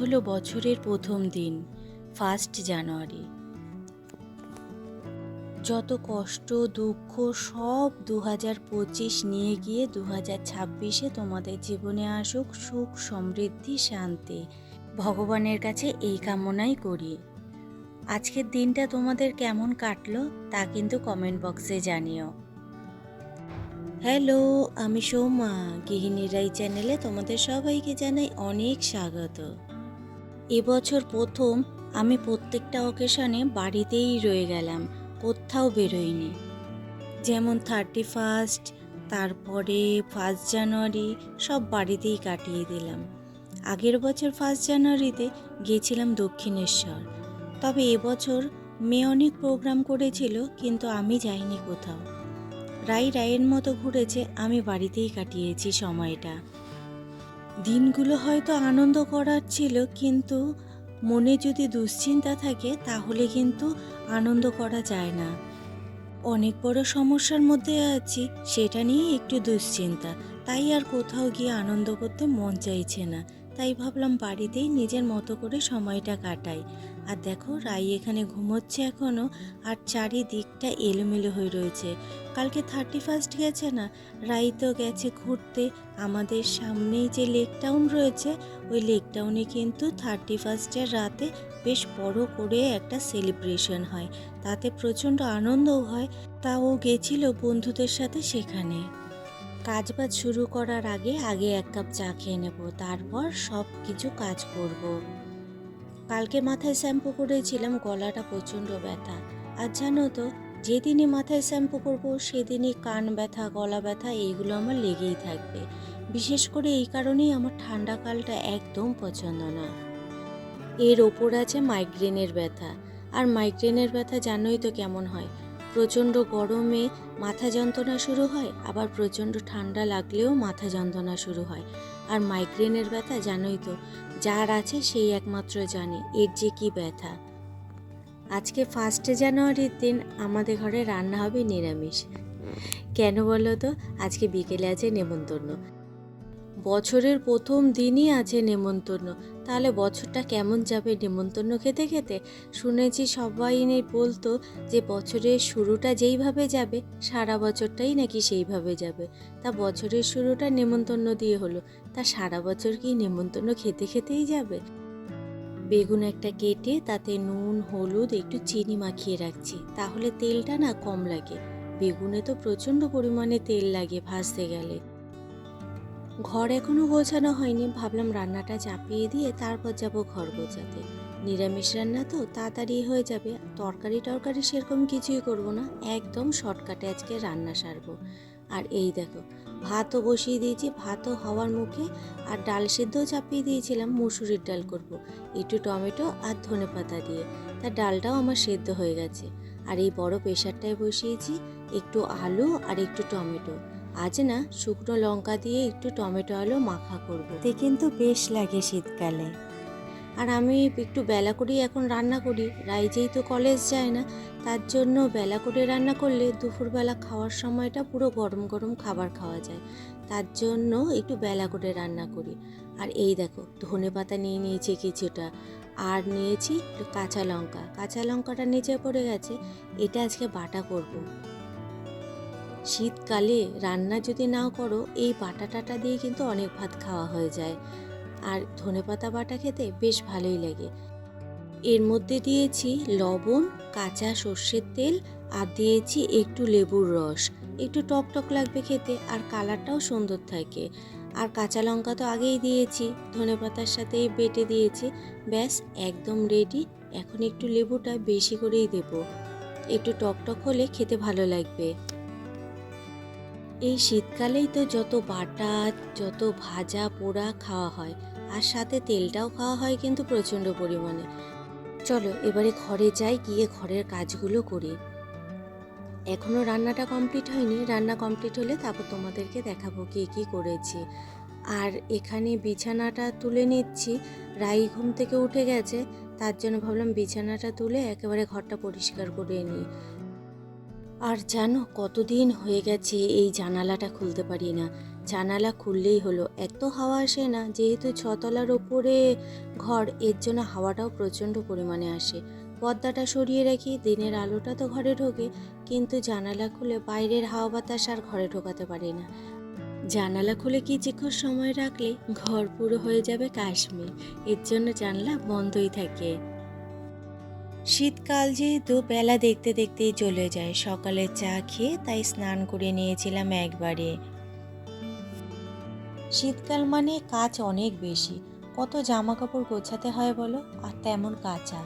হলো বছরের প্রথম দিন ফার্স্ট জানুয়ারি যত কষ্ট, দুঃখ, সব দু হাজার পঁচিশ নিয়ে গিয়ে দু হাজার ছাব্বিশে তোমাদের জীবনে আসুক সুখ, সমৃদ্ধি, শান্তি। ভগবানের কাছে এই কামনাই করি। আজকের দিনটা তোমাদের কেমন কাটলো তা কিন্তু কমেন্ট বক্সে জানিও। হ্যালো আমি সৌমা গৃহিণীরাই চ্যানেলে তোমাদের সবাইকে জানাই অনেক স্বাগত। এবছর প্রথম আমি প্রত্যেকটা অকেশনে বাড়িতেই রয়ে গেলাম, কোথাও বেরোইনি। যেমন থার্টি ফার্স্ট তারপরে ফার্স্ট জানুয়ারি সব বাড়িতেই কাটিয়ে দিলাম। আগের বছর ফার্স্ট জানুয়ারিতে গিয়েছিলাম দক্ষিণেশ্বর। তবে এবছর মেয়ে অনেক প্রোগ্রাম করেছিল, কিন্তু আমি যাইনি কোথাও। রাই রায়ের মতো ঘুরেছে, আমি বাড়িতেই কাটিয়েছি সময়টা। দিনগুলো হয়তো আনন্দ করার ছিল, কিন্তু মনে যদি দুশ্চিন্তা থাকে, তাহলে কিন্তু আনন্দ করা যায় না। অনেক বড় সমস্যার মধ্যে আছি, সেটা নিয়ে একটু দুশ্চিন্তা। তাই আর কোথাও গিয়ে আনন্দ করতে মন চাইছে না। তাই ভাবলাম বাড়িতেই নিজের মতো করে সময়টা কাটাই। আর দেখো, রাই এখানে ঘুমোচ্ছে এখনও আর চারিদিকটা এলোমেলো হয়ে রয়েছে। কালকে থার্টি ফার্স্ট গেছে না, রাই তো গেছে ঘুরতে। আমাদের সামনেই যে লেক টাউন রয়েছে, ওই লেক টাউনে কিন্তু থার্টি ফার্স্টের রাতে বেশ বড় করে একটা সেলিব্রেশন হয়। তাতে প্রচণ্ড আনন্দও হয়। তা ও গেছিল বন্ধুদের সাথে সেখানে। কাজ বাজ শুরু করার আগে আগে এক কাপ চা খেয়ে নেব, তারপর সব কিছু কাজ করব। কালকে মাথায় শ্যাম্পু করেছিলাম, গলাটা প্রচণ্ড ব্যথা। আর জানো তো, যেদিনই মাথায় শ্যাম্পু করব, সেদিনই কান ব্যথা, গলা ব্যথা এইগুলো আমার লেগেই থাকবে। বিশেষ করে এই কারণেই আমার ঠান্ডা কালটা একদম পছন্দ না। এর ওপর আছে মাইগ্রেনের ব্যথা। আর মাইগ্রেনের ব্যথা জানোই তো কেমন হয়। প্রচণ্ড গরমে মাথা যন্ত্রণা শুরু হয়, আবার প্রচণ্ড ঠান্ডা লাগলেও মাথা যন্ত্রণা শুরু হয়। আর মাইগ্রেনের ব্যথা জানোই তো, যার আছে সেই একমাত্র জানে, এর যে কী ব্যথা। আজকে ফার্স্টে জানুয়ারির দিন আমাদের ঘরে রান্না হবে নিরামিষ। কেন বলো তো? আজকে বিকেলে আছে নেমন্তন্ন। বছরের প্রথম দিনই আছে নেমন্তন্ন। তাহলে বছরটা কেমন যাবে নেমন্তন্ন খেতে খেতে? শুনেছি সবাই বলতো যে বছরের শুরুটা যেইভাবে যাবে, সারা বছরটাই নাকি সেইভাবে যাবে। তা বছরের শুরুটা নেমন্তন্ন দিয়ে হলো, তা সারা বছর কি নেমন্তন্ন খেতে খেতেই যাবে? বেগুন একটা কেটে তাতে নুন, হলুদ, একটু চিনি মাখিয়ে রাখছি, তাহলে তেলটা না কম লাগে। বেগুনে তো প্রচণ্ড পরিমাণে তেল লাগে ভাজতে গেলে। ঘর এখনও গোছানো হয়নি, ভাবলাম রান্নাটা চাপিয়ে দিয়ে তারপর যাব ঘর গোছাতে। নিরামিষ রান্না তো তাড়াতাড়ি হয়ে যাবে, তরকারি টরকারি সেরকম কিছুই করব না, একদম শর্টকাটে আজকে রান্না সারবো। আর এই দেখো, ভাতও বসিয়ে দিয়েছি, ভাতও হওয়ার মুখে, আর ডাল সেদ্ধও চাপিয়ে দিয়েছিলাম, মুসুরির ডাল করব। একটু টমেটো আর ধনে পাতা দিয়ে। তা ডালটাও আমার সেদ্ধ হয়ে গেছে। আর এই বড় প্রেশারটায় বসিয়েছি, একটু আলু আর একটু টমেটো। আজ না শুকনো লঙ্কা দিয়ে একটু টমেটো আলু মাখা করব। তে কিন্তু বেশ লাগে শীতকালে। আর আমি একটু বেলা করেই এখন রান্না করি। রাই যেহেতু কলেজ যায় না। তার জন্য বেলা করে রান্না করলে দুপুরবেলা খাওয়ার সময়টা পুরো গরম গরম খাবার খাওয়া যায়। তার জন্য একটু বেলা করে রান্না করি। আর এই দেখো ধনে পাতা নিয়ে নিয়েছি কিছুটা। আর নিয়েছি একটু কাঁচা লঙ্কা। কাঁচা লঙ্কাটা নিচে পড়ে গেছে। এটা আজকে বাটা করব। শীতকালে রান্না যদি নাও করো, এই বাটা টাটা দিয়ে কিন্তু অনেক ভাত খাওয়া হয়ে যায়। আর ধনেপাতা বাটা খেতে বেশ ভালোই লাগে। এর মধ্যে দিয়েছি লবণ, কাঁচা সর্ষের তেল, আর দিয়েছি একটু লেবুর রস। একটু টক টক লাগবে খেতে, আর কালারটাও সুন্দর থাকে। আর কাঁচা লঙ্কা তো আগেই দিয়েছি, ধনেপাতার সাথে বেটে দিয়েছি। ব্যাস, একদম রেডি এখন একটু লেবুটা বেশি করেই দেব। একটু টক টক হলে খেতে ভালো লাগবে। এই শীতকালেই তো যত বাটা যত ভাজা পোড়া খাওয়া হয়, আর সাথে তেলটাও খাওয়া হয় কিন্তু প্রচণ্ড পরিমাণে। চলো এবারে ঘরে যাই, গিয়ে ঘরের কাজগুলো করি। এখনও রান্নাটা কমপ্লিট হয়নি। রান্না কমপ্লিট হলে তারপর তোমাদেরকে দেখাবো কি কি করেছি। আর এখানে বিছানাটা তুলে নিচ্ছি। রাই ঘুম থেকে উঠে গেছে, তার জন্য ভাবলাম বিছানাটা তুলে একেবারে ঘরটা পরিষ্কার করে নিই। আর জানো কতদিন হয়ে গেছে এই জানালাটা খুলতে পারি না। জানালা খুললেই হলো। এত হাওয়া আসে না, যেহেতু ছতলার ওপরে ঘর, এর জন্য হাওয়াটাও প্রচণ্ড পরিমাণে আসে। পর্দাটা সরিয়ে রাখি, দিনের আলোটা তো ঘরে ঢোকে, কিন্তু জানালা খুলে বাইরের হাওয়া বাতাস আর ঘরে ঢোকাতে পারি না। জানালা খুলে কিছুক্ষণ সময় রাখলে ঘর পুরো হয়ে যাবে কাশ্মীর। এর জন্য জানলা বন্ধই থাকে। শীতকাল যেহেতু বেলা দেখতে দেখতেই চলে যায়, সকালে চা খেয়ে তাই স্নান করে নিয়েছিলাম একবারে। শীতকাল মানে কাজ অনেক বেশি, কত জামা কাপড় গোছাতে হয় বলো? আর তেমন কাঁচা।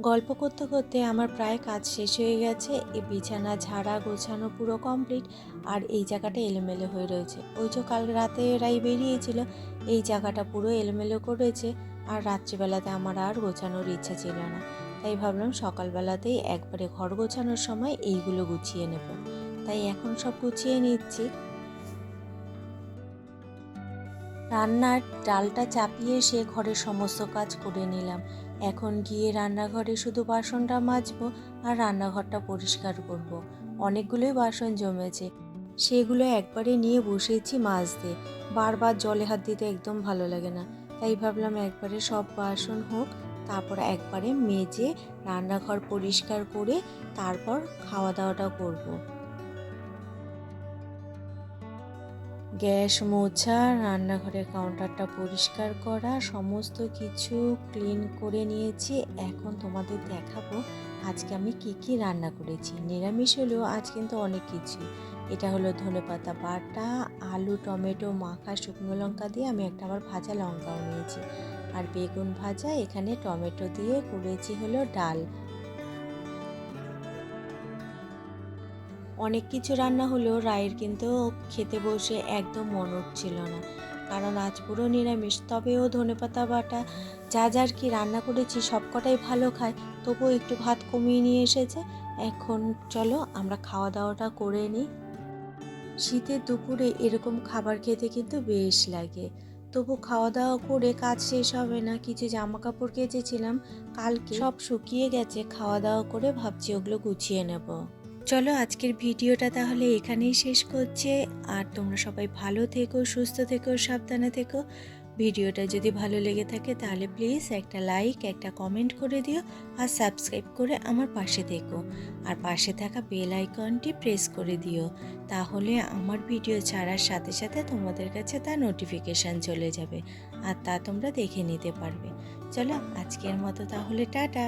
গল্প করতে করতে আমার প্রায় কাজ শেষ হয়ে গেছে এই বিছানা ঝাড়া গোছানো পুরো কমপ্লিট, আর এই জায়গাটা এলোমেলো হয়ে রয়েছে। ওই যে কাল রাতে রাই বেরিয়েছিল, এই জায়গাটা পুরো এলোমেলো করেছে। আর রাত্রিবেলাতে আমার আর গোছানোর ইচ্ছা ছিল না। তাই ভাবলাম সকালবেলাতেই একবারে ঘর গোছানোর সময় এইগুলো গুছিয়ে নেব। তাই এখন সব গুছিয়ে নিচ্ছি। রান্নার ডালটা চাপিয়ে সে ঘরের সমস্ত কাজ করে নিলাম। এখন গিয়ে রান্নাঘরে শুধু বাসনটা মাজবো আর রান্নাঘরটা পরিষ্কার করব। অনেকগুলোই বাসন জমেছে। সেগুলো একবারে নিয়ে বসেছি মাজতে। বারবার জলে হাত দিতে একদম ভালো লাগে না। তাই ভাবলাম একবারে সব বাসন হোক, তারপর একবারে মেজে রান্নাঘর পরিষ্কার করে তারপর খাওয়া দাওয়াটা করব। গ্যাস মোছা রান্নাঘরের কাউন্টারটা পরিষ্কার করা, সমস্ত কিছু ক্লিন করে নিয়েছি। এখন তোমাদের দেখাবো আজকে আমি কি কি রান্না করেছি। নিরামিষ হলেও আজ কিন্তু অনেক কিছু এটা হলো ধনেপাতা বাটা, আলু, টমেটো, মাখা, শুকনো লঙ্কা দিয়ে আমি একটা আবার ভাজা লঙ্কাও নিয়েছি। আর বেগুন ভাজা এখানে টমেটো দিয়ে করেছি হলো ডাল। অনেক কিছু রান্না হলেও রায়ের কিন্তু খেতে বসে একদম মন উঠছিল না। কারণ আজ পুরো নিরামিষ, তবেও ধনেপাতা বাটা, যা যার কি রান্না করেছি সবকটাই ভালো খায়, তবুও একটু ভাত কমিয়ে নিয়ে এসেছে। এখন চলো আমরা খাওয়া দাওয়াটা করে নিই। শীতের দুপুরে এরকম খাবার খেতে কিন্তু বেশ লাগে। তবু খাওয়া দাওয়া করে কাজ শেষ হবে না কিছু জামা কাপড় কেচেছিলাম, কালকে সব শুকিয়ে গেছে খাওয়া দাওয়া করে ভাবছি ওগুলো গুছিয়ে নেব। চলো আজকের ভিডিওটা তাহলে এখানেই শেষ করছে, আর তোমরা সবাই ভালো থেকো, সুস্থ থেকো, সাবধানে থেকো। ভিডিওটা যদি ভালো লেগে থাকে তাহলে প্লিজ একটা লাইক, একটা কমেন্ট করে দিও আর সাবস্ক্রাইব করে আমার পাশে দেখো। আর পাশে থাকা বেল আইকনটি প্রেস করে দিও। তাহলে আমার ভিডিও ছাড়ার সাথে সাথে তোমাদের কাছে তা নোটিফিকেশান চলে যাবে আর তা তোমরা দেখে নিতে পারবে। চলো আজকের মতো তাহলে টাটা।